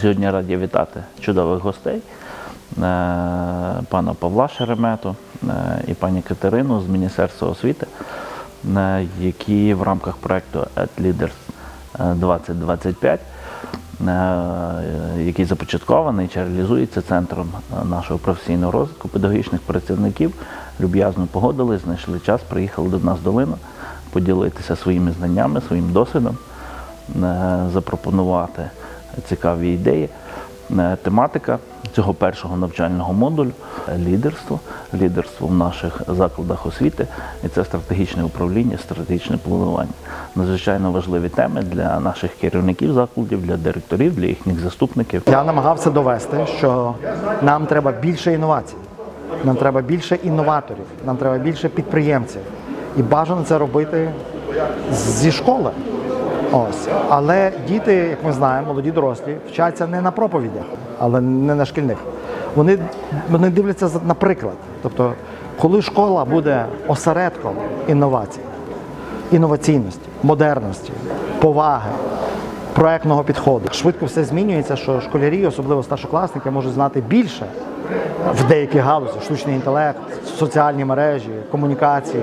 Сьогодні раді вітати чудових гостей, е, пана Павла Шеремету е, і пані Катерину з Міністерства освіти, е, які в рамках проєкту Leaders е, 2025, е, який започаткований чи реалізується центром нашого професійного розвитку педагогічних працівників, люб'язно погодились, знайшли час, приїхали до нас в долину поділитися своїми знаннями, своїм досвідом, запропонувати цікаві ідеї. Е, Тематика цього першого навчального модулю лідерство, лідерство в наших закладах освіти, і це стратегічне управління, стратегічне планування. Надзвичайно важливі теми для наших керівників закладів, для директорів, для їхніх заступників. Я намагався довести, що нам треба більше інновацій, нам треба більше інноваторів, нам треба більше підприємців. І бажано це робити зі школи. Ось. Але діти, як ми знаємо, молоді дорослі, вчаться не на проповідях, але не на шкільних. Вони, вони дивляться на приклад. Тобто, коли школа буде осередком інновацій, інноваційності, модерності, поваги, проектного підходу. Швидко все змінюється, що школярі, особливо старшокласники, можуть знати більше в деяких галузях штучний інтелект, соціальні мережі, комунікації,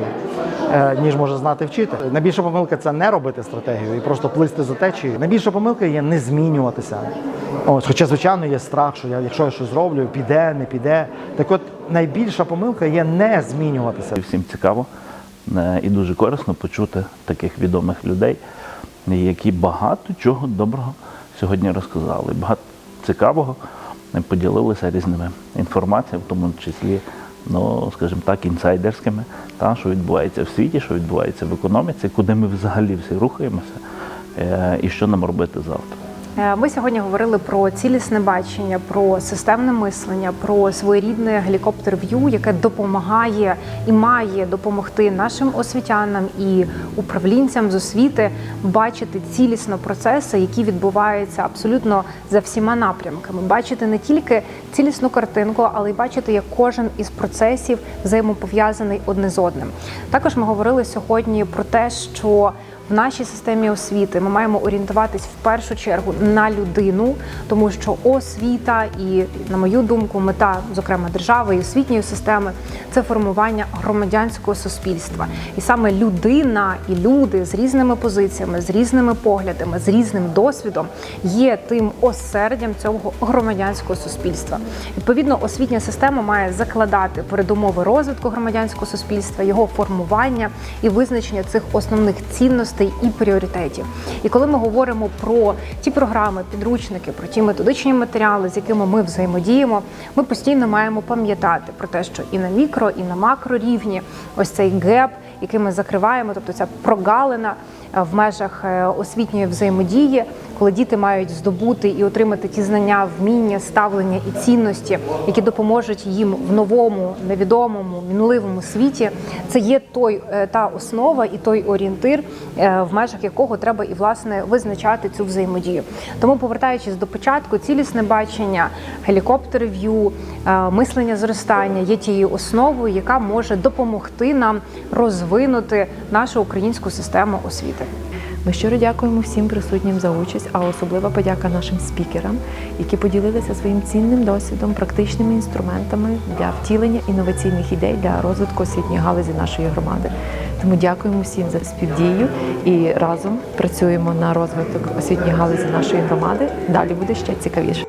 е, ніж може знати вчитель. Найбільша помилка це не робити стратегію і просто плисти за течією. Найбільша помилка є не змінюватися. Ось, хоча, звичайно, є страх, що я, якщо я щось зроблю, піде, не піде. Так от найбільша помилка є не змінюватися. Всім цікаво е, і дуже корисно почути таких відомих людей, які багато чого доброго сьогодні розказали. Багато цікавого поділилися різними інформаціями, в тому числі, ну, скажімо так, інсайдерськими, та, що відбувається в світі, що відбувається в економіці, куди ми взагалі всі рухаємося, е, і що нам робити завтра. Е, Ми сьогодні говорили про цілісне бачення, про системне мислення, про своєрідне гелікоптер в'ю, яке допомагає і має допомогти нашим освітянам і управлінцям з освіти бачити цілісно процеси, які відбуваються абсолютно за всіма напрямками. Бачити не тільки цілісну картинку, але й бачити, як кожен із процесів взаємопов'язаний одне з одним. Також ми говорили сьогодні про те, що в нашій системі освіти ми маємо орієнтуватись в першу чергу на людину, тому що освіта і, на мою думку, мета, зокрема держави і освітньої системи, це формування громадянського суспільства. І саме людина і люди з різними позиціями, з різними поглядами, з різним досвідом є тим осердям цього громадянського суспільства. Відповідно, освітня система має закладати передумови розвитку громадянського суспільства, його формування і визначення цих основних цінностей і пріоритетів. І коли ми говоримо про ті програми, підручники, про ті методичні матеріали, з якими ми взаємодіємо, ми постійно маємо пам'ятати про те, що і на мікро, і на макро рівні ось цей геп, який ми закриваємо, тобто ця прогалина е, в межах е, освітньої взаємодії, коли діти мають здобути і отримати ті знання, вміння, ставлення і цінності, які допоможуть їм в новому, невідомому, мінливому світі. Це є той е, та основа і той орієнтир, е, в межах якого треба і власне визначати цю взаємодію. Тому, повертаючись до початку, цілісне бачення, гелікоптер в'ю, е, мислення зростання є тією основою, яка може допомогти нам розвинути нашу українську систему освіти. Ми щиро дякуємо всім присутнім за участь, а особлива подяка нашим спікерам, які поділилися своїм цінним досвідом, практичними інструментами для втілення інноваційних ідей для розвитку освітньої галузі нашої громади. Тому дякуємо всім за співдію і разом працюємо на розвиток освітньої галузі нашої громади. Далі буде ще цікавіше.